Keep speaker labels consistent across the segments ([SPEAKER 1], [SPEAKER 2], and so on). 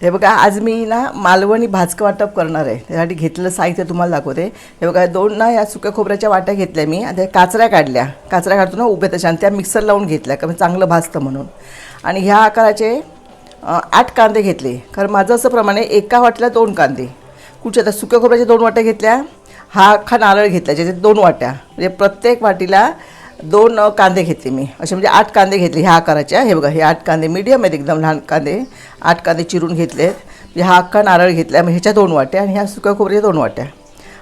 [SPEAKER 1] हे बघा आज मी ना मालवणी भाजकं वाटप करणार आहे. त्यासाठी घेतलेलं साहित्य तुम्हाला दाखवते. हे बघा दोन ना या सुक्या खोबऱ्याच्या वाट्या घेतल्या मी. आणि त्या काचऱ्या काढल्या. काचऱ्या काढतो ना उभ्या तशा आणि त्या मिक्सर लावून घेतल्या कारण चांगलं भाजतं म्हणून. आणि ह्या आकाराचे आठ कांदे घेतले. कारण माझं असं प्रमाणे एका वाट्याला दोन कांदे. कुठच्या आता सुक्या खोबऱ्याच्या दोन वाट्या घेतल्या. हा अख्खा नारळ घेतला ज्याचे दोन वाट्या. म्हणजे प्रत्येक वाटीला दोन कांदे घेतले मी. असे म्हणजे आठ कांदे घेतले ह्या आकाराच्या हे बघा हे आठ कांदे मीडियम आहेत एकदम लहान कांदे. आठ कांदे चिरून घेतलेत म्हणजे हा अख्खा नारळ घेतला मग ह्याच्या दोन वाट्या आणि ह्या सुक्या खोबऱ्याच्या दोन वाट्या.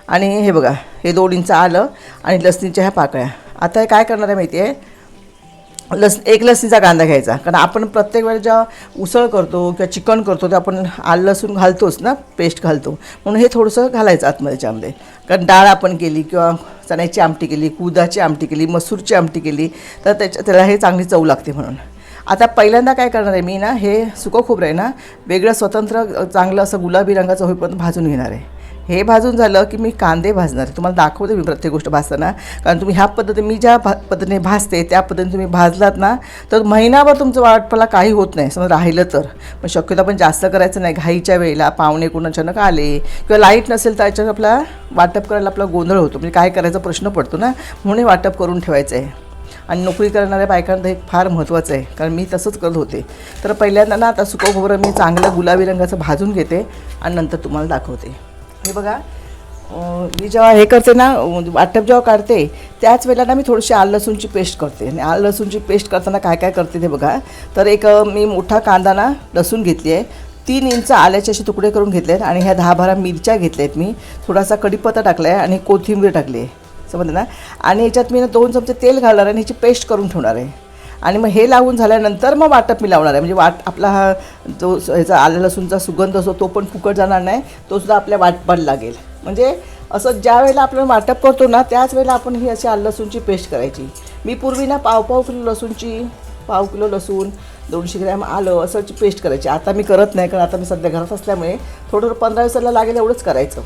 [SPEAKER 1] आणि हे बघा हे दोन इंच आलं आणि लसणीच्या ह्या पाकळ्या. आता हे काय करणार आहे माहिती आहे? लस एक लसणीचा कांदा घ्यायचा. कारण आपण प्रत्येक वेळेला जेव्हा उसळ करतो किंवा चिकन करतो ते आपण आल लसूण घालतोच ना पेस्ट घालतो. म्हणून हे थोडंसं घालायचं आतमध्ये त्याच्यामध्ये कारण डाळ आपण केली किंवा चण्याची आमटी केली कुदाची आमटी केली मसूरची आमटी केली तर त्याच्या त्याला हे चांगली चव लागते म्हणून. आता पहिल्यांदा काय करणार आहे मी ना हे सुकं खोबरं आहे ना वेगळं स्वतंत्र चांगलं असं गुलाबी रंगाचं होईपर्यंत भाजून घेणार आहे. हे भाजून झालं की मी कांदे भाजणार. तुम्हाला दाखवते मी प्रत्येक गोष्ट भाजताना. कारण तुम्ही ह्या पद्धतीने मी ज्या भा पद्धतीने भाजते त्या पद्धतीने तुम्ही भाजलात ना तर महिनाभर तुमचं वाटपाला काही होत नाही. समजा राहिलं तर. पण शक्यतो आपण जास्त करायचं नाही. घाईच्या वेळेला पाहुणे कोण अचानक आले किंवा लाइट नसेल तर याच्यावर आपला वाटप करायला आपला गोंधळ होतो. म्हणजे काय करायचा प्रश्न पडतो ना म्हणून वाटप करून ठेवायचं आहे आणि नोकरी करणाऱ्या बायकांना हे फार महत्त्वाचं आहे. कारण मी तसंच करत होते. तर पहिल्यांदा ना आता सुकं खोबरं मी चांगलं गुलाबी रंगाचं भाजून घेते आणि नंतर तुम्हाला दाखवते. हे बघा. मी जेव्हा हे करते ना वाटप जेव्हा काढते त्याच वेळेला ना मी थोडीशी आल लसूणची पेस्ट करते. आणि आल लसूणची पेस्ट करताना काय काय करते ते बघा. तर एक मी मोठा कांदा ना लसूण घेतली आहे. तीन इंच आल्याचे असे तुकडे करून घेतले आहेत. आणि ह्या दहा बारा मिरच्या घेतल्या आहेत मी. थोडासा कढीपत्ता टाकला आहे आणि कोथिंबीर टाकली आहे. समजलं ना? आणि याच्यात मी ना दोन चमचे तेल घालणार आहे आणि ह्याची पेस्ट करून ठेवणार आहे. आणि मग हे लावून झाल्यानंतर मग वाटप मी लावणार आहे. म्हणजे वाट आपला हा जो ह्याचा आलं लसूणचा सुगंध असतो तो पण फुकट जाणार नाही. तो सुद्धा आपल्या वाटपाला लागेल. म्हणजे असं ज्या वेळेला आपण वाटप करतो ना त्याच वेळेला आपण ही अशी आलं लसूणची पेस्ट करायची. मी पूर्वी ना पाव पाव किलो लसूणची पाव किलो लसूण दोनशे ग्रॅम आलं असं पेस्ट करायची. आता मी करत नाही कारण आता मी सध्या घरात असल्यामुळे थोडं पंधरा दिवसाला लागेल एवढंच करायचं.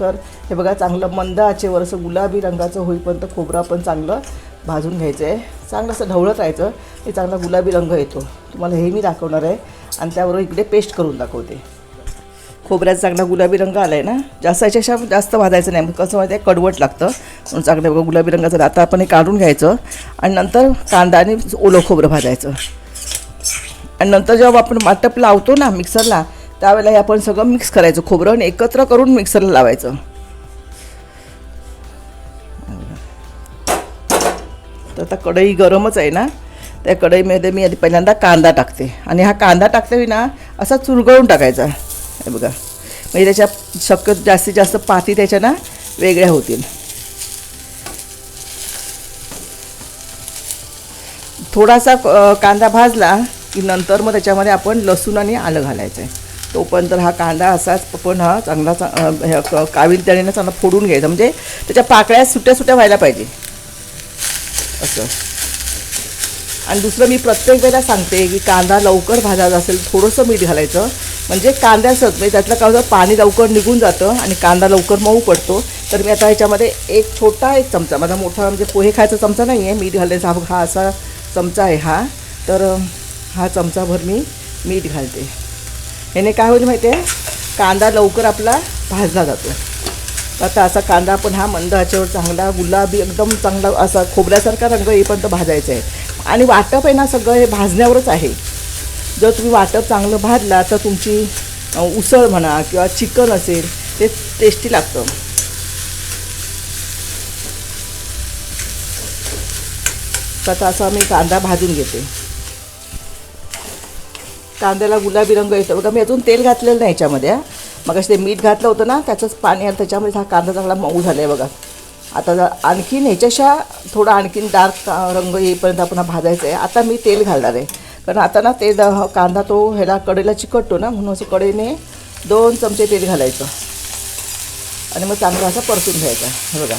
[SPEAKER 1] तर हे बघा चांगलं मंद आचेवर असं गुलाबी रंगाचं होईपर्यंत खोबरं पण चांगलं भाजून घ्यायचं. आहे चांगलं असं ढवळत राहायचं. हे चांगला गुलाबी रंग येतो. तुम्हाला हे मी दाखवणार आहे. आणि त्याबरोबर इकडे पेस्ट करून दाखवते. खोबऱ्याचा चांगला गुलाबी रंग आला आहे ना? जास्त याच्यापेक्षा जास्त भाजायचं नाही. मग कसं माहिती आहे कडवट लागतं. म्हणून चांगलं बघा गुलाबी रंगाचं. आता आपण हे काढून घ्यायचं. आणि नंतर कांदा आणि ओलं खोबरं भाजायचं. आणि नंतर जेव्हा आपण वाटप लावतो ना मिक्सरला त्यावेळेला हे आपण सगळं मिक्स करायचं खोबरं आणि एकत्र करून मिक्सरला लावायचं. आता कढई गरमच आहे ना त्या कढईमध्ये मी आधी पहिल्यांदा कांदा टाकते. आणि हा कांदा टाकते ना असा चुरगळून टाकायचा. हे बघा. म्हणजे त्याच्या शक्य जास्तीत जास्त पाती त्याच्या ना वेगळ्या होतील. थोडासा कांदा भाजला की नंतर मग त्याच्यामध्ये आपण लसूण आणि आलं घालायचं आहे. तोपर्यंत हा कांदा असाच पण हा चांगला चा अ, काविल त्याने चांगला फोडून घ्यायचा. म्हणजे त्याच्या पाकळ्या सुट्या सुट्या व्हायला पाहिजे. असं. आणि दुसरं मी प्रत्येक वेळेला सांगते की कांदा लवकर भाजायचा असेल थोडंसं मीठ घालायचं. म्हणजे कांद्यासच म्हणजे त्यातलं काय होतं पाणी लवकर निघून जातं आणि कांदा लवकर मऊ पडतो. तर मी आता ह्याच्यामध्ये एक छोटा एक चमचा माझा मोठा म्हणजे पोहे खायचा चमचा नाही आहे मीठ घालायचा हा असा चमचा आहे हा. तर हा चमचाभर मी मीठ घालते. ह्याने काय होईल माहिती आहे कांदा लवकर आपला भाजला जातो. आता असा कांदा पण हा मंद आचेवर चांगला गुलाबी एकदम चांगला असा खोबऱ्यासारखा रंग येईपर्यंत भाजायचा आहे. आणि वाटप आहे ना सगळं हे भाजण्यावरच आहे. जर तुम्ही वाटप चांगलं भाजला तर तुमची उसळ म्हणा किंवा चिकन असेल ते टेस्टी लागतं. तर आता असा मी कांदा भाजून घेते. कांद्याला गुलाबी रंग येतो. बघा मी अजून तेल घातलेलं नाही याच्यामध्ये मग ते मीठ घातलं होतं ना त्याचंच पाणी आणि त्याच्यामध्ये हा कांदा चांगला मऊ झाला आहे बघा. आता जर आणखीन ह्याच्याशा थोडा आणखीन डार्क रंग येईपर्यंत आपण भाजायचं भाजायचा आहे आता मी तेल घालणार आहे. कारण आता ना ते द- कांदा तो ह्याला कडेला चिकटतो ना म्हणून असं कडेने दोन चमचे तेल घालायचं. आणि मग चांगला असा परतून घ्यायचा. हे बघा.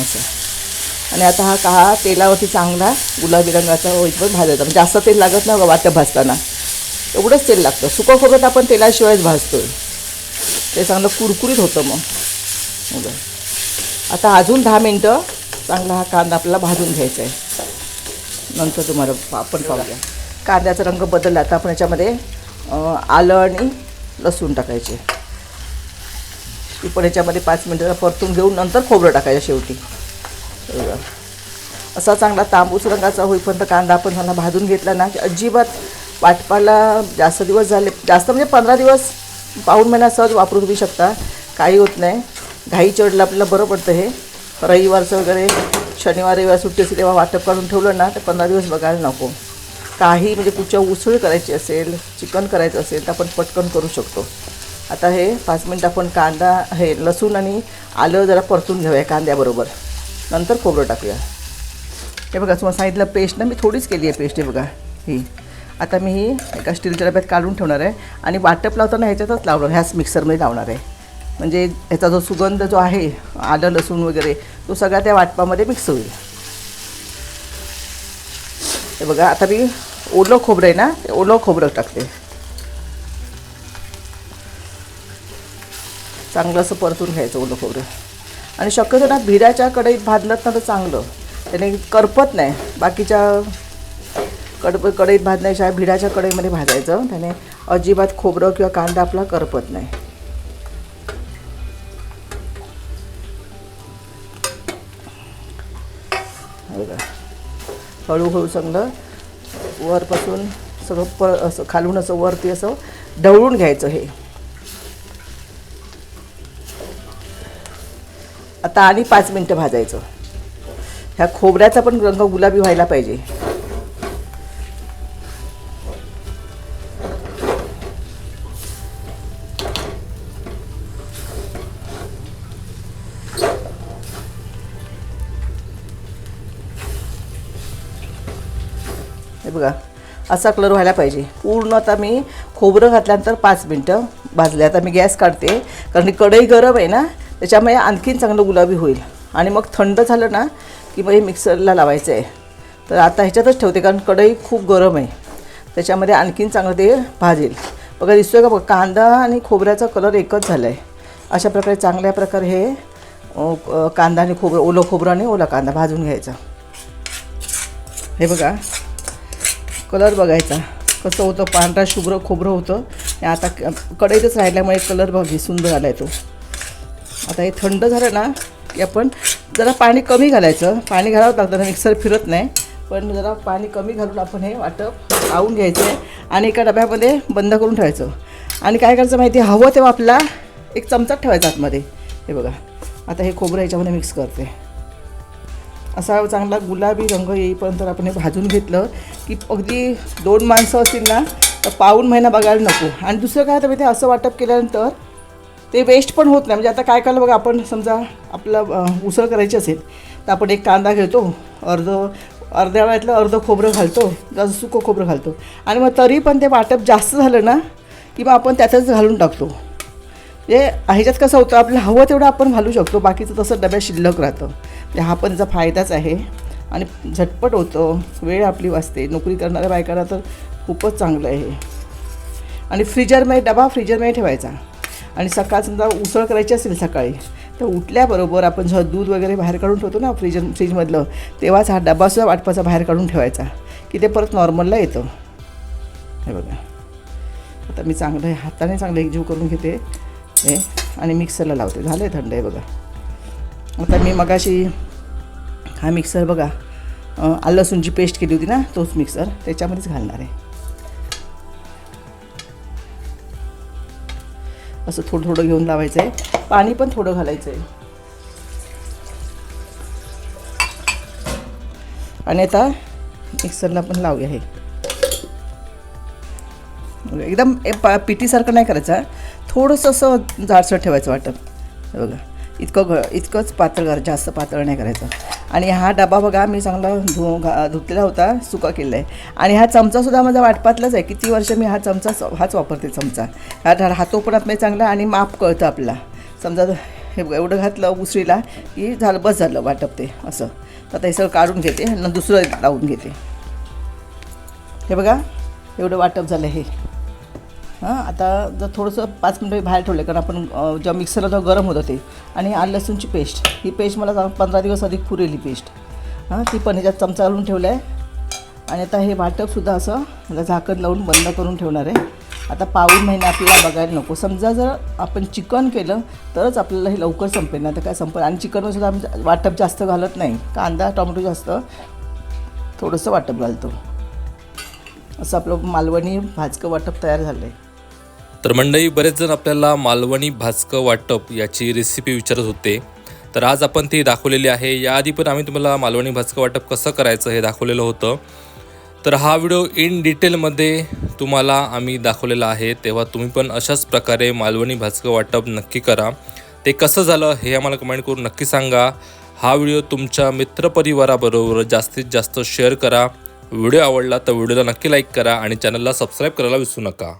[SPEAKER 1] असं आणि आता हा का तेलावरती चांगला गुलाबी रंगाचा पण भाजायचा. म्हणजे जास्त तेल लागत नाही बघा वाटप भाजताना. एवढंच तेल लागतं. सुकं खोबरं तर आपण तेलाशिवायच भाजतो आहे ते चांगलं कुरकुरीत होतं मग. बघा आता अजून दहा मिनटं. चांगला हा कांदा आपल्याला भाजून घ्यायचा आहे. नंतर तुम्हाला आपण पाहूया. कांद्याचा रंग बदलला आता आपण याच्यामध्ये आलं आणि लसूण टाकायचे. ती पण याच्यामध्ये पाच मिनटं परतून घेऊन नंतर खोबरं टाकायचं शेवटी. असा चांगला तांबूस रंगाचा होईपर्यंत कांदा आपण चांगला भाजून घेतला ना की अजिबात वाटपाला जास्त दिवस झाले जास्त म्हणजे पंधरा दिवस पाऊण महिना सहज वापरून घेऊ शकता. काही होत नाही. घाई चढलं आपल्याला बरं पडतं हे. रविवारचं वगैरे शनिवार रविवार सुट्टी असते तेव्हा वाटप काढून ठेवलं ना तर पंधरा दिवस बघायला नको. काही म्हणजे कुठच्या उसळ करायची असेल चिकन करायचं असेल तर आपण पटकन करू शकतो. आता हे पाच मिनटं आपण कांदा हे लसूण आणि आलं जरा परतून घेऊया कांद्याबरोबर. नंतर खोबरं टाकूया. हे बघा तुम्हाला सांगितलं पेस्ट ना मी थोडीच केली आहे पेस्ट हे बघा ही. आता मी ही एका स्टीलच्या डब्यात काढून ठेवणार आहे. आणि वाटप लावताना ह्याच्यातच लावणार ह्याच मिक्सरमध्ये लावणार आहे. म्हणजे ह्याचा जो सुगंध जो आहे आलं लसूण वगैरे तो सगळा त्या वाटपामध्ये मिक्स होईल. हे बघा आता मी ओलं खोबरं आहे ना ते ओलं खोबरं टाकते. चांगलं असं परतून घ्यायचं ओलं खोबरं. आणि शक्यतो ना भिऱ्याच्या कढईत भाजलं ना तर चांगलं. त्याने करपत नाही. बाकीच्या कड कढईत भाजण्याशिवाय भिडाच्या कढईमध्ये भाजायचं. त्याने अजिबात खोबरं किंवा कांदा आपला करपत नाही. हे हळूहळू चांगलं वरपासून सगळं प असं खालून असं वरती असं ढवळून घ्यायचं हे. आता आणि पाच मिनटं भाजायचं. ह्या खोबऱ्याचा पण रंग गुलाबी व्हायला पाहिजे. बघा असा कलर व्हायला पाहिजे. पूर्ण आता मी खोबरं घातल्यानंतर पाच मिनटं भाजले. आता मी गॅस काढते कारण कढई गरम आहे ना त्याच्यामुळे आणखीन चांगलं गुलाबी होईल. आणि मग थंड झालं ना की मग हे मिक्सरला लावायचं आहे. तर आता ह्याच्यातच ठेवते कारण कढई खूप गरम आहे. त्याच्यामध्ये आणखीन चांगलं ते भाजेल. बघा दिसतोय का बघा कांदा आणि खोबऱ्याचा कलर एकच झाला आहे अशा प्रकारे चांगल्या प्रकारे हे कांदा आणि खोबरं ओलं खोबरं आणि ओला कांदा भाजून घ्यायचा. हे बघा. कलर बघायचा. कसं होतं पांढरा शुभ्र खोबरं होतं. आता क- कढईतच राहिल्यामुळे कलर बघ सुंदर आला आहे तो. आता हे थंड झालं ना की आपण जरा पाणी कमी घालायचं. पाणी घालावं लागतं मिक्सर फिरत नाही. पण जरा पाणी कमी घालून आपण हे वाटप लावून घ्यायचं आहे आणि एका डब्यामध्ये बंद करून ठेवायचं. आणि काय करायचं माहिती हवं तेव्हा आपला एक चमचा ठेवायचा आतमध्ये. हे बघा. आता हे खोबरं याच्यामध्ये मिक्स करते. असा चांगला गुलाबी रंग येईपर्यंत आपण हे भाजून घेतलं की अगदी दोन माणसं असतील ना तर पाऊण महिना बघायला नको. आणि दुसरं काय तर ते असं वाटप केल्यानंतर ते वेस्ट पण होत नाही. म्हणजे आता काय करायला बघा आपण समजा आपलं उसळ करायची असेल तर आपण एक कांदा घेतो अर्ध अर्ध्या वेळातलं अर्ध खोबरं घालतो जसं सुकं खोबरं घालतो. आणि मग तरी पण ते वाटप जास्त झालं ना की मग आपण त्यातच घालून टाकतो. म्हणजे ह्याच्यात कसं होतं आपलं हवं तेवढं आपण घालू शकतो बाकीचं तसं डब्यात शिल्लक राहतं. हा पण त्याचा फायदाच आहे. आणि झटपट होतं वेळ आपली वाचते. नोकरी करणाऱ्या बायकांना तर खूपच चांगलं आहे आणि फ्रीजरमध्ये डबा फ्रीजरमध्ये ठेवायचा. आणि सकाळ समजा उसळ करायची असेल सकाळी तर उठल्याबरोबर आपण जेव्हा दूध वगैरे बाहेर काढून ठेवतो ना फ्रीजर फ्रीजमधलं तेव्हाच हा डबासुद्धा वाटपाचा बाहेर काढून ठेवायचा की ते परत नॉर्मलला येतं. हे बघा. आता मी चांगलं हाताने चांगलं एकजीव करून घेते. हे आणि मिक्सरला लावते. झालं आहे थंड आहे बघा. आता मी मगाशी हा मिक्सर बघा आलं लसूणची पेस्ट केली होती ना तोच मिक्सर त्याच्यामध्येच घालणार आहे. असं थोडं थोडं घेऊन लावायचं आहे पाणी पण थोडं घालायचं आहे आणि आता मिक्सरला पण लावूया हे. एकदम ए- पा पिटीसारखं नाही करायचं थोडंसं असं जाडसर ठेवायचं वाटत. बघा. इतकं घ इतकंच पातळ कर जास्त पातळ नाही करायचं. आणि हा डबा बघा मी चांगला धु घा धुतलेला होता सुका केला आहे आणि हा चमचासुद्धा माझा वाटपातलाच आहे. किती वर्ष मी हा चमचा हाच वापरते चमचा. हा हातोपणात नाही चांगला आणि माप कळतं आपला समजा हे एवढं घातलं उसरीला की झालं बस झालं वाटप ते असं. तर आता हे सगळं काढून घेते आणि दुसरं लावून घेते. हे बघा एवढं वाटप झालं हे. हां आता जर थोडंसं पाच मिनटं बाहेर ठेवलं कारण आपण जेव्हा मिक्सरला जेव्हा गरम होतं ते आणि आलं लसूणची पेस्ट ही पेस्ट मला पंधरा दिवस अधिक पुरेल ही पेस्ट. हां ती पण ह्याच्यात चमचा घालून ठेवलं आहे आणि आता हे वाटपसुद्धा असं याला झाकण लावून बंद करून ठेवणार आहे. आता पाऊन महिना आपल्याला बघायला नको. समजा जर आपण चिकन केलं तरच आपल्याला हे लवकर संपेल नाही तर काय संपेल आणि चिकनसुद्धा आम्ही वाटप जास्त घालत नाही. कांदा टोमॅटो जास्त थोडंसं वाटप घालतो. असं आपलं मालवणी भाजकं वाटप तयार झालं आहे
[SPEAKER 2] तर मंडळी बरेच जण आपल्याला मालवणी भाजकं वाटप याची रेसिपी विचारत होते. तर आज आपण ती दाखवलेली आहे. याआधी पण आम्ही तुम्हाला मालवणी भाजकं वाटप कसं करायचं हे दाखवलेलं होतं. तर हा व्हिडिओ इन डिटेलमध्ये तुम्हाला आम्ही दाखवलेला आहे. तेव्हा तुम्ही पण अशाच प्रकारे मालवणी भाजकं वाटप नक्की करा. ते कसं झालं हे आम्हाला कमेंट करून नक्की सांगा. हा व्हिडिओ तुमच्या मित्रपरिवाराबरोबर जास्तीत जास्त शेअर करा. व्हिडिओ आवडला तर व्हिडिओला नक्की लाईक करा आणि चॅनलला सबस्क्राईब करायला विसरू नका.